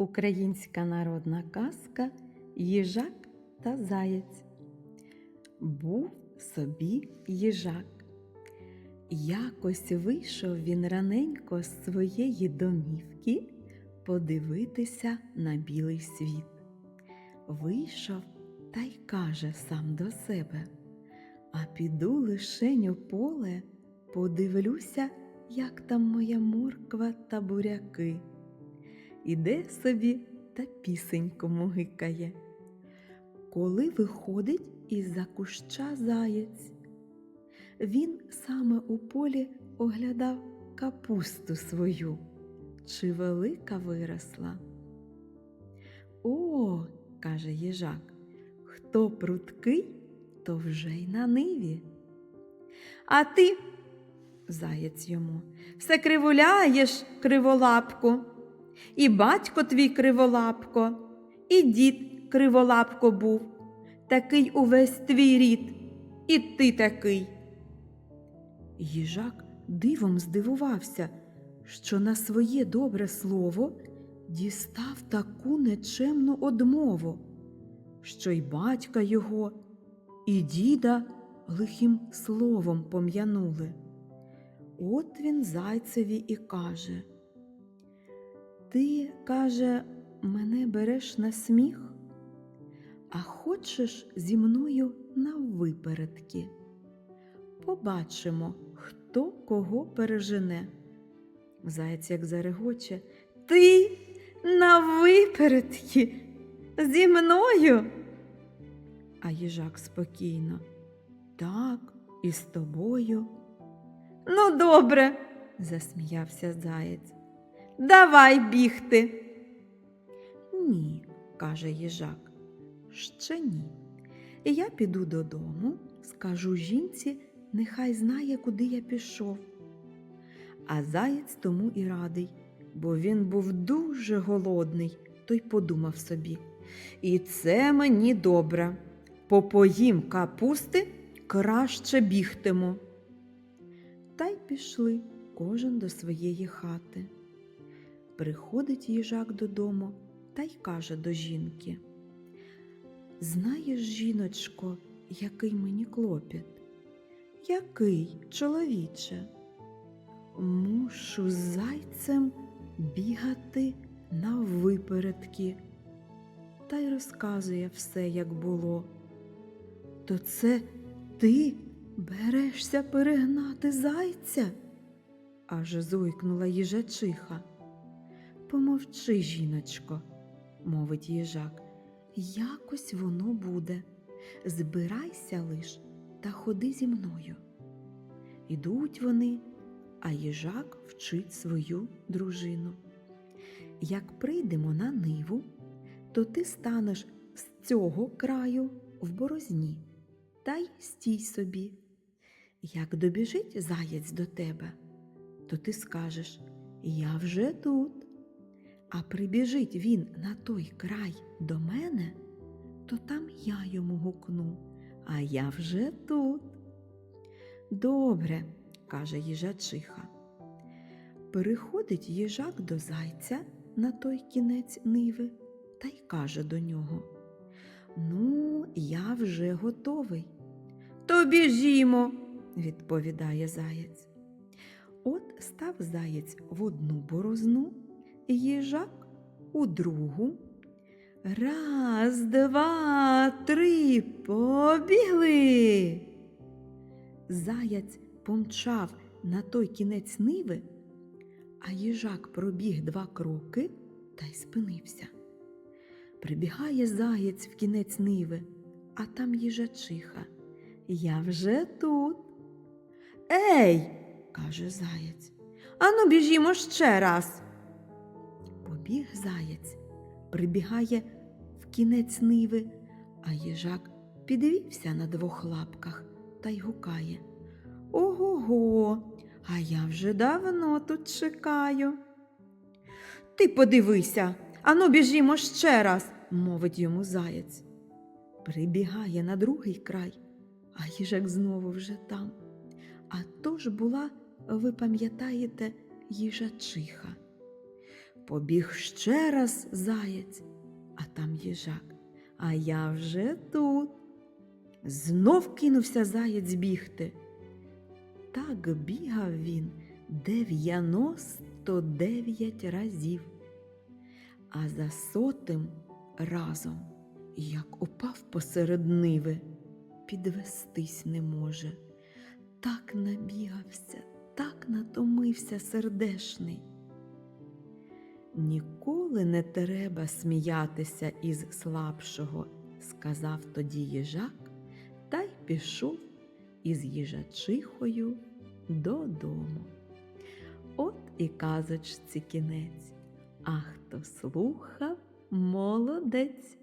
Українська народна казка Їжак та Заєць. Був собі їжак. Якось вийшов він раненько з своєї домівки подивитися на білий світ. Вийшов та й каже сам до себе, а піду лишень у поле, подивлюся, як там моя морква та буряки. Іде собі та пісеньку мугикає. Коли виходить із-за куща заєць, він саме у полі оглядав капусту свою, чи велика виросла. О, каже їжак, хто пруткий, то вже й на ниві. А ти, заєць йому, все кривуляєш, криволапку. І батько твій криволапко, і дід криволапко був, такий увесь твій рід, і ти такий. Їжак дивом здивувався, що на своє добре слово дістав таку нечемну одмову, що й батька його, і діда лихим словом пом'янули. От він зайцеві і каже Ти, каже, мене береш на сміх, а хочеш зі мною на випередки. Побачимо, хто кого пережене. Заєць як зарегоче. Ти на випередки зі мною. А їжак спокійно. Так, і з тобою. Ну, добре, засміявся заєць. Давай бігти. Ні, каже їжак. Ще ні. Я піду додому, скажу жінці, нехай знає, куди я пішов. А заєць тому і радий, бо він був дуже голодний, то й подумав собі. І це мені добре. Попоїм капусти краще бігтиму. Та й пішли кожен до своєї хати. Приходить їжак додому та й каже до жінки. Знаєш, жіночко, який мені клопіт? Який, чоловіче? Мушу зайцем бігати на випередки. Та й розказує все, як було. То це ти берешся перегнати зайця? аж зойкнула їжачиха. Помовчи, жіночко, мовить їжак, якось воно буде. Збирайся лиш та ходи зі мною. Ідуть вони, а їжак вчить свою дружину. Як прийдемо на ниву, то ти станеш з цього краю в борозні та й стій собі. Як добіжить заєць до тебе, то ти скажеш Я вже тут. А прибіжить він на той край до мене, то там я йому гукну, а я вже тут. Добре, каже їжачиха. Переходить їжак до зайця на той кінець ниви та й каже до нього Ну, я вже готовий. То біжімо, відповідає заєць. От став заєць в одну борозну, їжак у другу. Раз, два, три, побігли. Заяць помчав на той кінець ниви, а їжак пробіг два кроки та й спинився. Прибігає заєць в кінець ниви, а там їжачиха. Я вже тут. Ей, каже заєць, ану біжімо ще раз. Заєць, прибігає в кінець ниви, а їжак підвівся на двох лапках та й гукає. Ого-го, а я вже давно тут чекаю. Ти подивися, ану біжімо ще раз, мовить йому заєць. Прибігає на другий край, а їжак знову вже там. А то ж була, ви пам'ятаєте, їжачиха. Побіг ще раз заєць, а там їжак. А я вже тут. Знов кинувся заєць бігти. Так бігав він дев'яносто дев'ять разів, а за сотим разом, як упав посеред ниви, підвестись не може. Так набігався, так натомився сердешний. Ніколи не треба сміятися із слабшого, сказав тоді їжак, та й пішов із їжачихою додому. От і казочці кінець, а хто слухав, молодець.